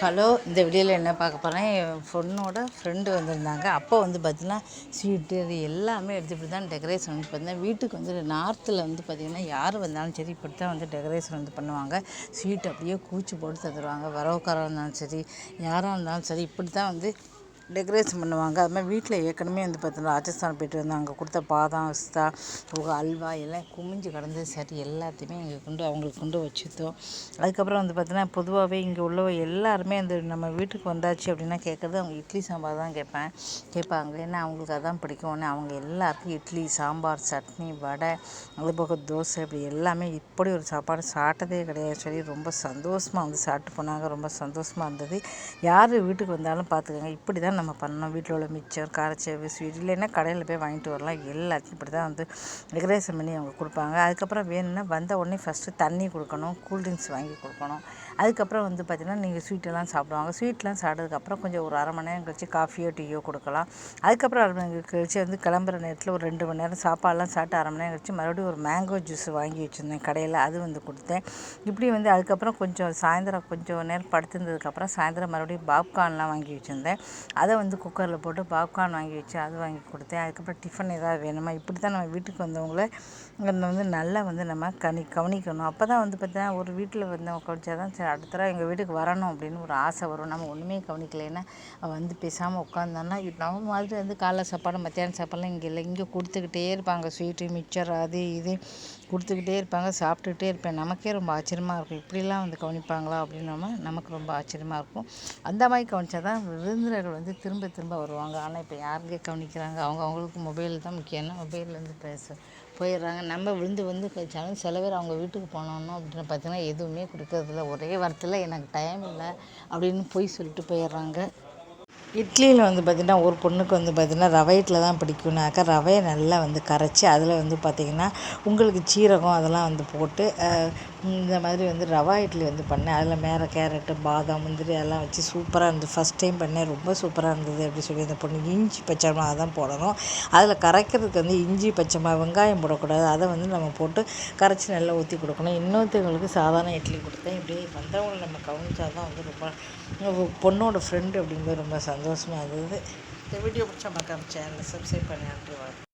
Hello இந்த வீடியோவில் என்ன பார்க்க போகிறேன் என் பொண்ணோட ஃப்ரெண்டு வந்திருந்தாங்க. அப்போ வந்து பார்த்திங்கன்னா ஸ்வீட்டு அது எல்லாமே எடுத்து இப்படி தான் டெக்கரேஷன் வந்து பார்த்தீங்கன்னா வீட்டுக்கு வந்து நார்த்தில் வந்து பார்த்திங்கன்னா யார் வந்தாலும் சரி இப்படி தான் வந்து டெக்கரேஷன் வந்து பண்ணுவாங்க. ஸ்வீட் அப்படியே கூச்சி போட்டு தந்துடுவாங்க வரவுக்காராக இருந்தாலும் சரி யாராக இருந்தாலும் சரி இப்படி தான் வந்து டெக்கரேஷன் பண்ணுவாங்க. அது மாதிரி வீட்டில் ஏற்கனவே வந்து பார்த்தோன்னா ராஜஸ்தான் போய்ட்டு வந்து அங்கே கொடுத்த பாதாம் பிஸ்தா அல்வா எல்லாம் குமிஞ்சு கிடந்து சரி எல்லாத்தையுமே இங்கே கொண்டு அவங்களுக்கு கொண்டு வச்சுட்டோம். அதுக்கப்புறம் வந்து பார்த்தோன்னா பொதுவாகவே இங்கே உள்ள எல்லாருமே அந்த நம்ம வீட்டுக்கு வந்தாச்சு அப்படின்னா கேட்குறது அவங்க இட்லி சாம்பார் தான் கேட்பேன். கேட்பாங்க. ஏன்னா அவங்களுக்கு அதான் பிடிக்கும். ஒன்று அவங்க எல்லாருக்கும் இட்லி சாம்பார் சட்னி வடை அது போக தோசை இப்படி எல்லாமே இப்படி ஒரு சாப்பாடு சாப்பிட்டதே கிடையாது. சொல்லி ரொம்ப சந்தோஷமாக வந்து சாப்பிட்டு போனாங்க. ரொம்ப சந்தோஷமாக இருந்தது. யார் வீட்டுக்கு வந்தாலும் பார்த்துக்கோங்க இப்படி தான் நம்ம பண்ணணும். வீட்டில் உள்ள மிச்சர் காரச்சேவு ஸ்வீட் இல்லைன்னா கடையில் போய் வாங்கிட்டு வரலாம். எல்லாத்தையும் இப்படி தான் வந்து டெக்கரேஷன் பண்ணி அவங்க கொடுப்பாங்க. அதுக்கப்புறம் வேணும்னா வந்த உடனே ஃபஸ்ட்டு தண்ணி கொடுக்கணும் கூல்ட்ரிங்க்ஸ் வாங்கி கொடுக்கணும். அதுக்கப்புறம் வந்து பார்த்திங்கன்னா நீங்கள் ஸ்வீட்டெல்லாம் சாப்பிடுவாங்க. ஸ்வீட்லாம் சாப்பிட்டதுக்கப்புறம் கொஞ்சம் ஒரு அரை மணி நேரம் கழிச்சு காஃபியோ டீயோ கொடுக்கலாம். அதுக்கப்புறம் அரை மணி நேரம் கழிச்சு வந்து கிளம்புற நேரத்தில் ஒரு ரெண்டு மணி நேரம் சாப்பாடுலாம் சாப்பிட்டு அரை மணி நேரம் கழிச்சு மறுபடியும் ஒரு மேங்கோ ஜூஸ் வாங்கி வச்சுருந்தேன் கடையில். அது வந்து கொடுத்தேன். இப்படி வந்து அதுக்கப்புறம் கொஞ்சம் சாயந்தரம் கொஞ்சம் நேரம் படுத்திருந்ததுக்கப்புறம் சாயந்தரம் மறுபடியும் பாப்கார்ன்லாம் வாங்கி வச்சுருந்தேன். அதை வந்து குக்கரில் போட்டு பாப்கார்ன் வாங்கி வச்சு அது வாங்கி கொடுத்தேன். அதுக்கப்புறம் டிஃபன் ஏதாவது வேணுமா? இப்படி தான் நம்ம வீட்டுக்கு வந்தவங்கள வந்து நல்லா வந்து நம்ம கனி கவனிக்கணும். அப்போ தான் வந்து பார்த்தீங்கன்னா ஒரு வீட்டில் வந்தவங்க கவனிச்சா தான் சரி அடுத்த தடவை எங்கள் வீட்டுக்கு வரணும் அப்படின்னு ஒரு ஆசை வரும். நம்ம ஒன்றுமே கவனிக்கலைன்னா வந்து பேசாமல் உட்காந்தோன்னா நம்ம மாதிரி வந்து காலைல சாப்பாடு மத்தியானம் சாப்பாடுலாம் இங்கே இல்லை. இங்கே கொடுத்துக்கிட்டே இருப்பாங்க. ஸ்வீட்டு மிக்சர் அது இது கொடுத்துக்கிட்டே இருப்பாங்க. சாப்பிட்டுக்கிட்டே இருப்பேன். நமக்கே ரொம்ப ஆச்சரியமாக இருக்கும். இப்படிலாம் வந்து கவனிப்பாங்களா அப்படின்னு நம்ம நமக்கு ரொம்ப ஆச்சரியமாக இருக்கும். அந்த மாதிரி கவனிச்சா தான் விருந்தினர்கள் வந்து திரும்ப திரும்ப வருவாங்க. ஆனால் இப்போ யாருங்க கவனிக்கிறாங்க? அவங்க அவங்களுக்கு மொபைல் தான் முக்கியம்னா மொபைல்லேருந்து பேச போயிடுறாங்க. நம்ம விழுந்து வந்து கழிச்சாலும் சில பேர் அவங்க வீட்டுக்கு போனோன்னா அப்படின்னு பார்த்தீங்கன்னா எதுவுமே கொடுக்கறதில்ல. ஒரே வாரத்தில் எனக்கு டைம் இல்லை அப்படின்னு போய் சொல்லிட்டு போயிடுறாங்க. இட்லியில் வந்து பார்த்திங்கன்னா ஒரு பொண்ணுக்கு வந்து பார்த்திங்கன்னா ரவை இட்லி தான் பிடிக்கும்னாக்கா ரவையை நல்லா வந்து கரைச்சி அதில் வந்து பார்த்திங்கன்னா உங்களுக்கு சீரகம் அதெல்லாம் வந்து போட்டு இந்த மாதிரி வந்து ரவா இட்லி வந்து பண்ணேன். அதில் மேலே கேரட்டு பாதாம் முந்திரி அதெல்லாம் வச்சு சூப்பராக இருந்தது. ஃபஸ்ட் டைம் பண்ணேன். ரொம்ப சூப்பராக இருந்தது அப்படி சொல்லி அந்த பொண்ணு இஞ்சி பச்சை மிளகா தான் போடணும். அதில் கரைக்கிறதுக்கு வந்து இஞ்சி பச்சை மிளகா வெங்காயம் போடக்கூடாது. அதை வந்து நம்ம போட்டு கரைச்சி நல்லா ஊற்றி கொடுக்கணும். இன்னொருத்தவங்களுக்கு சாதாரண இட்லி கொடுத்தேன். இப்படி வந்தவங்களை நம்ம கவனிச்சா தான் வந்து ரொம்ப பொண்ணோட ஃப்ரெண்டு அப்படிங்கிறது ரொம்ப சந்தோஷம். சந்தோஷமாக இருந்தது. இந்த வீடியோ பிடிச்சா மக்கள் சேனலை சப்ஸ்கிரைப் பண்ணி அனுப்பி